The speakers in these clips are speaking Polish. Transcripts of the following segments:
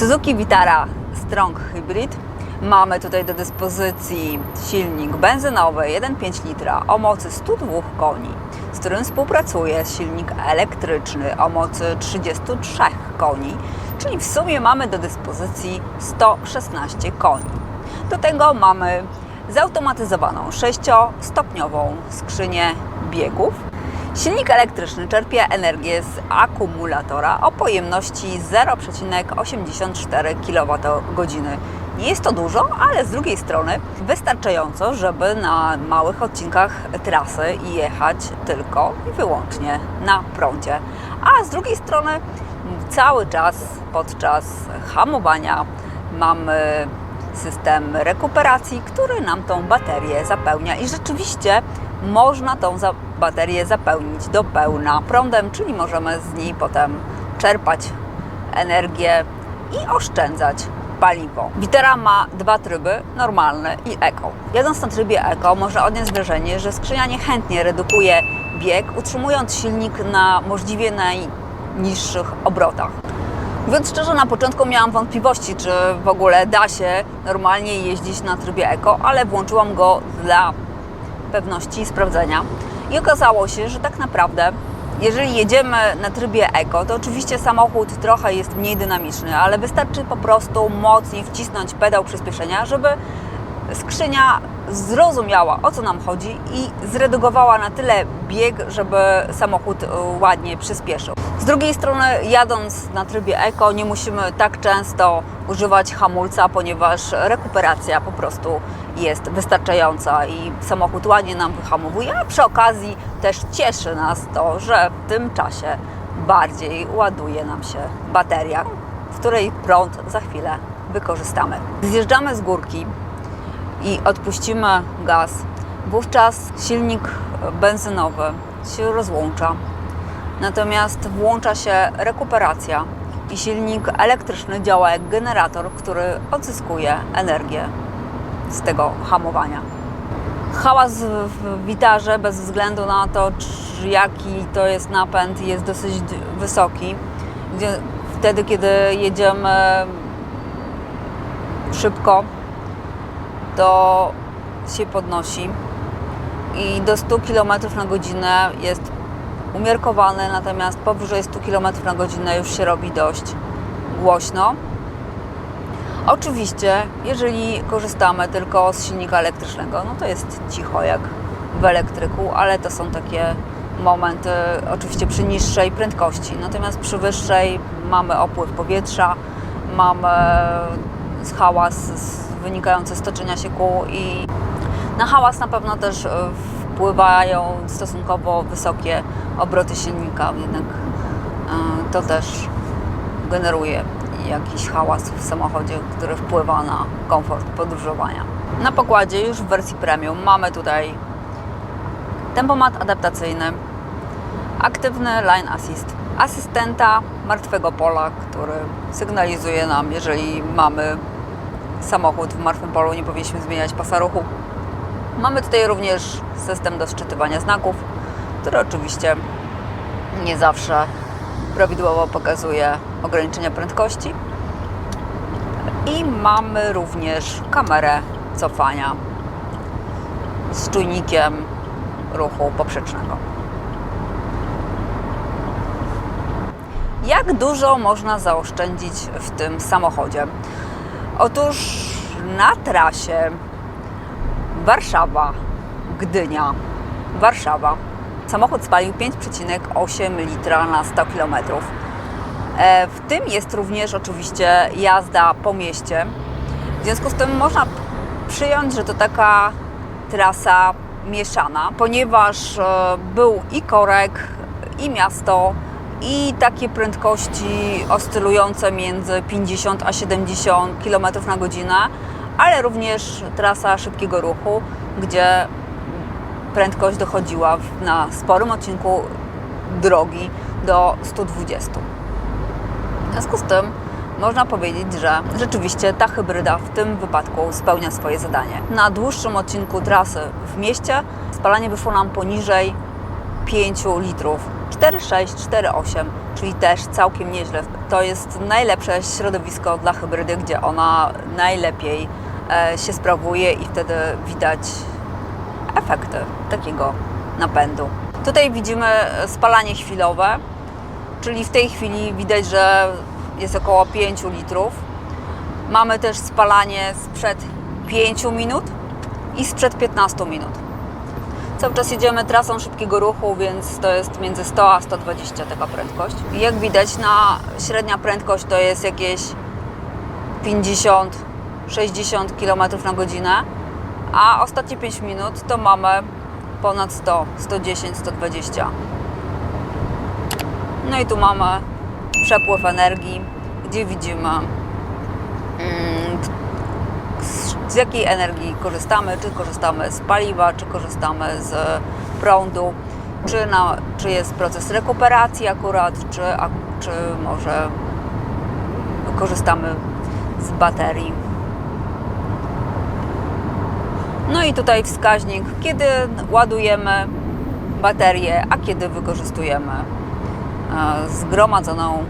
Suzuki Vitara Strong Hybrid. Mamy tutaj do dyspozycji silnik benzynowy 1,5 litra o mocy 102 koni, z którym współpracuje silnik elektryczny o mocy 33 koni, czyli w sumie mamy do dyspozycji 116 koni. Do tego mamy zautomatyzowaną 6-stopniową skrzynię biegów. Silnik elektryczny czerpie energię z akumulatora o pojemności 0,84 kWh. Nie jest to dużo, ale z drugiej strony wystarczająco, żeby na małych odcinkach trasy jechać tylko i wyłącznie na prądzie. A z drugiej strony cały czas podczas hamowania mamy system rekuperacji, który nam tą baterię zapełnia i rzeczywiście można tą baterię zapełnić do pełna prądem, czyli możemy z niej potem czerpać energię i oszczędzać paliwo. Vitara ma dwa tryby, normalny i eko. Jadąc na trybie eko można odnieść wrażenie, że skrzynia niechętnie redukuje bieg, utrzymując silnik na możliwie najniższych obrotach. Mówiąc szczerze, na początku miałam wątpliwości, czy w ogóle da się normalnie jeździć na trybie eko, ale włączyłam go dla pewności i sprawdzenia. I okazało się, że tak naprawdę, jeżeli jedziemy na trybie eko, to oczywiście samochód trochę jest mniej dynamiczny, ale wystarczy po prostu mocniej wcisnąć pedał przyspieszenia, żeby skrzynia zrozumiała o co nam chodzi i zredukowała na tyle bieg, żeby samochód y, ładnie przyspieszył. Z drugiej strony, jadąc na trybie eko, nie musimy tak często używać hamulca, ponieważ rekuperacja po prostu jest wystarczająca i samochód ładnie nam wyhamowuje, a przy okazji też cieszy nas to, że w tym czasie bardziej ładuje nam się bateria, w której prąd za chwilę wykorzystamy. Zjeżdżamy z górki i odpuścimy gaz, wówczas silnik benzynowy się rozłącza. Natomiast włącza się rekuperacja i silnik elektryczny działa jak generator, który odzyskuje energię z tego hamowania. Hałas w witarze, bez względu na to, czy jaki to jest napęd, jest dosyć wysoki. Wtedy, kiedy jedziemy szybko, to się podnosi i do 100 km na godzinę jest umiarkowany, natomiast powyżej 100 km na godzinę już się robi dość głośno. Oczywiście, jeżeli korzystamy tylko z silnika elektrycznego, no to jest cicho jak w elektryku, ale to są takie momenty oczywiście przy niższej prędkości. Natomiast przy wyższej mamy opływ powietrza, mamy hałas wynikający z toczenia się kół i na hałas na pewno też wpływają stosunkowo wysokie obroty silnika, jednak to też generuje jakiś hałas w samochodzie, który wpływa na komfort podróżowania. Na pokładzie już w wersji premium mamy tutaj tempomat adaptacyjny, aktywny line assist, asystenta martwego pola, który sygnalizuje nam, jeżeli mamy samochód w martwym polu, nie powinniśmy zmieniać pasa ruchu. Mamy tutaj również system do szczytywania znaków, który oczywiście nie zawsze prawidłowo pokazuje ograniczenia prędkości. I mamy również kamerę cofania z czujnikiem ruchu poprzecznego. Jak dużo można zaoszczędzić w tym samochodzie? Otóż na trasie Warszawa, Gdynia, Warszawa samochód spalił 5,8 litra na 100 km. W tym jest również oczywiście jazda po mieście. W związku z tym można przyjąć, że to taka trasa mieszana, ponieważ e, był i korek, i miasto, i takie prędkości oscylujące między 50 a 70 km na godzinę, ale również trasa szybkiego ruchu, gdzie prędkość dochodziła na sporym odcinku drogi do 120. W związku z tym można powiedzieć, że rzeczywiście ta hybryda w tym wypadku spełnia swoje zadanie. Na dłuższym odcinku trasy w mieście spalanie wyszło nam poniżej 5 litrów 4,6, 4,8, czyli też całkiem nieźle. To jest najlepsze środowisko dla hybrydy, gdzie ona najlepiej e, się sprawuje i wtedy widać efekty takiego napędu. Tutaj widzimy spalanie chwilowe, czyli w tej chwili widać, że jest około 5 litrów. Mamy też spalanie sprzed 5 minut i sprzed 15 minut. Cały czas jedziemy trasą szybkiego ruchu, więc to jest między 100 a 120 taka prędkość. Jak widać, na średnia prędkość to jest jakieś 50-60 km na godzinę, a ostatnie 5 minut to mamy ponad 100, 110, 120. No i tu mamy przepływ energii, gdzie widzimy mm, z, jakiej energii korzystamy, czy korzystamy z paliwa, czy korzystamy z prądu, czy, na, czy jest proces rekuperacji akurat, czy, a, czy może korzystamy z baterii. No i tutaj wskaźnik, kiedy ładujemy baterię, a kiedy wykorzystujemy e, zgromadzoną,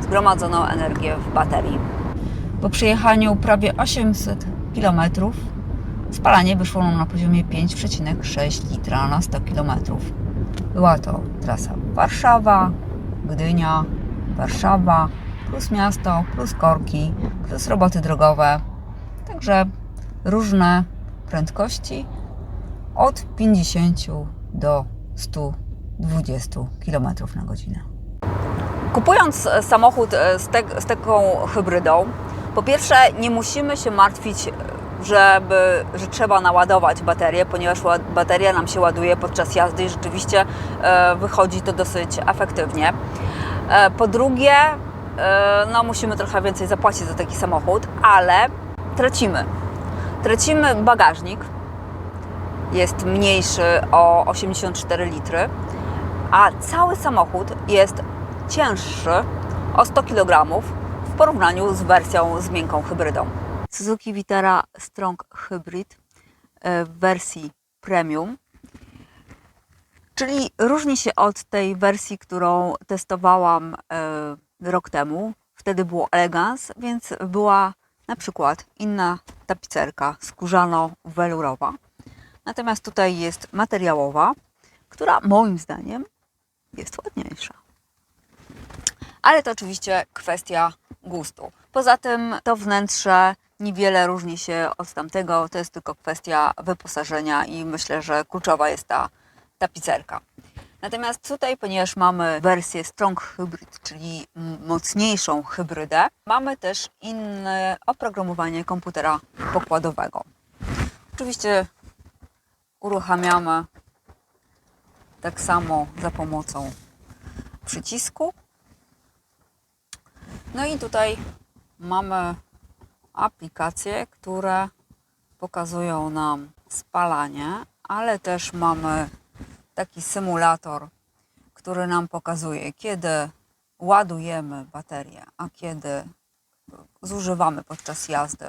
zgromadzoną energię w baterii. Po przejechaniu prawie 800 km spalanie wyszło nam na poziomie 5,6 litra na 100 km. Była to trasa Warszawa, Gdynia, Warszawa, plus miasto, plus korki, plus roboty drogowe. Także różne prędkości od 50 do 120 km na godzinę. Kupując samochód z, te, z taką hybrydą, po pierwsze nie musimy się martwić, e, żeby, że trzeba naładować baterię, ponieważ bateria nam się ładuje podczas jazdy i rzeczywiście wychodzi to dosyć efektywnie. Po drugie, no, musimy trochę więcej zapłacić za taki samochód, ale tracimy. Tracimy bagażnik, jest mniejszy o 84 litry, a cały samochód jest cięższy o 100 kg porównaniu z wersją z miękką hybrydą. Suzuki Vitara Strong Hybrid e, w wersji premium, czyli różni się od tej wersji, którą testowałam e, rok temu. Wtedy było Elegance, więc była na przykład inna tapicerka skórzano-welurowa. Natomiast tutaj jest materiałowa, która moim zdaniem jest ładniejsza. Ale to oczywiście kwestia gustu. Poza tym to wnętrze niewiele różni się od tamtego, to jest tylko kwestia wyposażenia i myślę, że kluczowa jest ta tapicerka. Natomiast tutaj, ponieważ mamy wersję Strong Hybrid, czyli mocniejszą hybrydę, mamy też inne oprogramowanie komputera pokładowego. Oczywiście uruchamiamy tak samo za pomocą przycisku. No i tutaj mamy aplikacje, które pokazują nam spalanie, ale też mamy taki symulator, który nam pokazuje, kiedy ładujemy baterię, a kiedy zużywamy podczas jazdy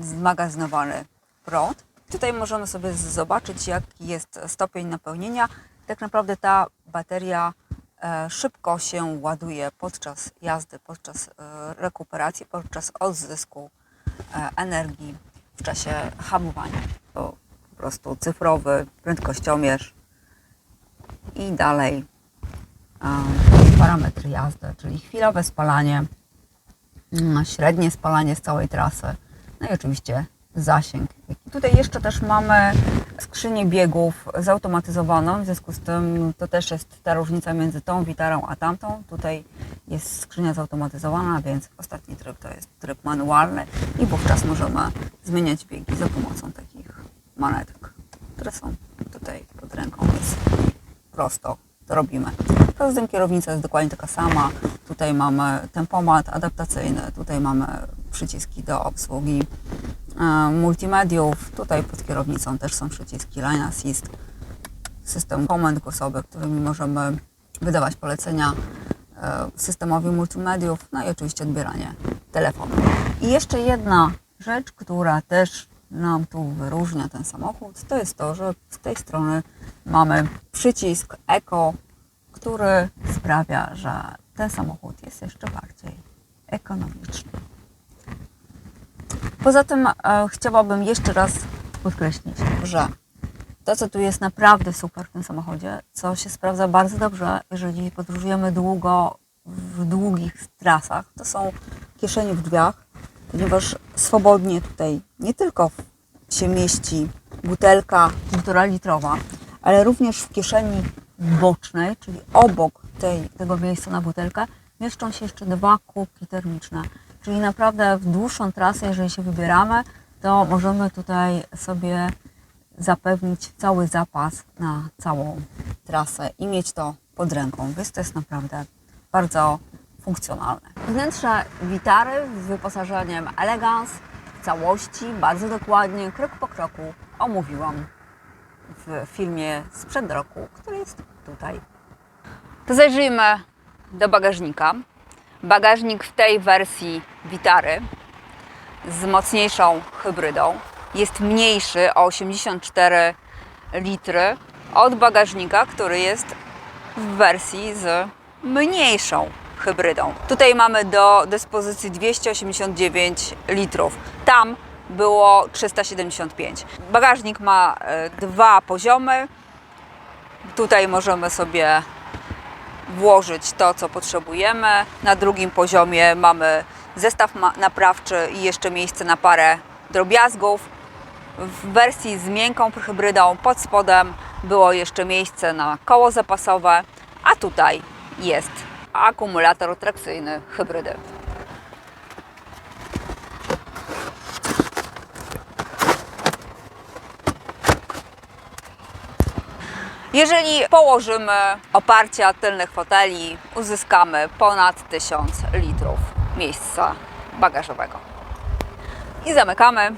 zmagazynowany prąd. Tutaj możemy sobie zobaczyć, jaki jest stopień napełnienia. Tak naprawdę ta bateria szybko się ładuje podczas jazdy, podczas e, rekuperacji, podczas odzysku e, energii w czasie hamowania. To po prostu cyfrowy prędkościomierz i dalej parametry jazdy, czyli chwilowe spalanie, mm, średnie spalanie z całej trasy, no i oczywiście zasięg. Tutaj jeszcze też mamy skrzynię biegów zautomatyzowaną, w związku z tym to też jest ta różnica między tą witarą a tamtą. Tutaj jest skrzynia zautomatyzowana, więc ostatni tryb to jest tryb manualny i wówczas możemy zmieniać biegi za pomocą takich manetek, które są tutaj pod ręką. Jest prosto to robimy. Poza tym kierownica jest dokładnie taka sama. Tutaj mamy tempomat adaptacyjny, tutaj mamy przyciski do obsługi multimediów. Tutaj pod kierownicą też są przyciski Line Assist, system komend głosowych, którymi możemy wydawać polecenia e, systemowi multimediów, no i oczywiście odbieranie telefonu. I jeszcze jedna rzecz, która też nam tu wyróżnia ten samochód, to jest to, że z tej strony mamy przycisk Eco, który sprawia, że ten samochód jest jeszcze bardziej ekonomiczny. Poza tym e, chciałabym jeszcze raz podkreślić, że to, co tu jest naprawdę super w tym samochodzie, co się sprawdza bardzo dobrze, jeżeli podróżujemy długo w długich trasach, to są kieszenie w drzwiach, ponieważ swobodnie tutaj nie tylko się mieści butelka 1,5 litrowa, ale również w kieszeni bocznej, czyli obok tej, tego miejsca na butelkę, mieszczą się jeszcze dwa kubki termiczne. Czyli naprawdę w dłuższą trasę, jeżeli się wybieramy, to możemy tutaj sobie zapewnić cały zapas na całą trasę i mieć to pod ręką, więc to jest naprawdę bardzo funkcjonalne. Wnętrze Witary z wyposażeniem Elegance w całości, bardzo dokładnie, krok po kroku omówiłam w filmie sprzed roku, który jest tutaj. To zajrzyjmy do bagażnika. Bagażnik w tej wersji Witary z mocniejszą hybrydą jest mniejszy o 84 litry od bagażnika, który jest w wersji z mniejszą hybrydą. Tutaj mamy do dyspozycji 289 litrów. Tam było 375. Bagażnik ma e, dwa poziomy. Tutaj możemy sobie włożyć to, co potrzebujemy. Na drugim poziomie mamy zestaw naprawczy i jeszcze miejsce na parę drobiazgów. W wersji z miękką hybrydą pod spodem było jeszcze miejsce na koło zapasowe, a tutaj jest akumulator trakcyjny hybrydy. Jeżeli położymy oparcia tylnych foteli, uzyskamy ponad 1000 litrów miejsca bagażowego. I zamykamy.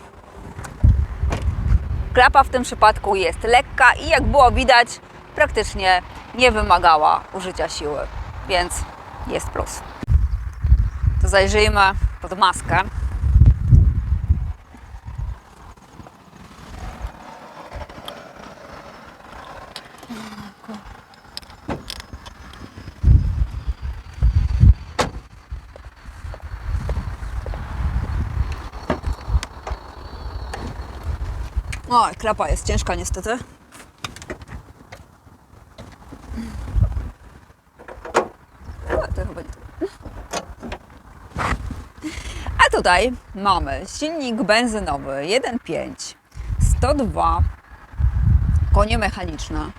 Klapa w tym przypadku jest lekka i jak było widać, praktycznie nie wymagała użycia siły, więc jest plus. To zajrzyjmy pod maskę. O, klapa jest ciężka niestety. A tutaj mamy silnik benzynowy 1.5 102 konie mechaniczne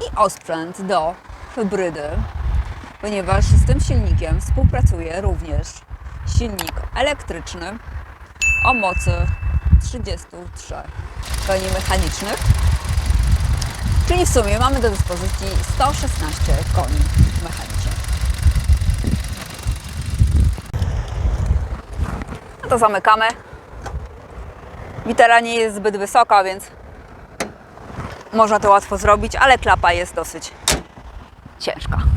i osprzęt do hybrydy, ponieważ z tym silnikiem współpracuje również silnik elektryczny o mocy 33 koni mechanicznych. Czyli w sumie mamy do dyspozycji 116 koni mechanicznych. No to zamykamy. Litera nie jest zbyt wysoka, więc można to łatwo zrobić, ale klapa jest dosyć ciężka.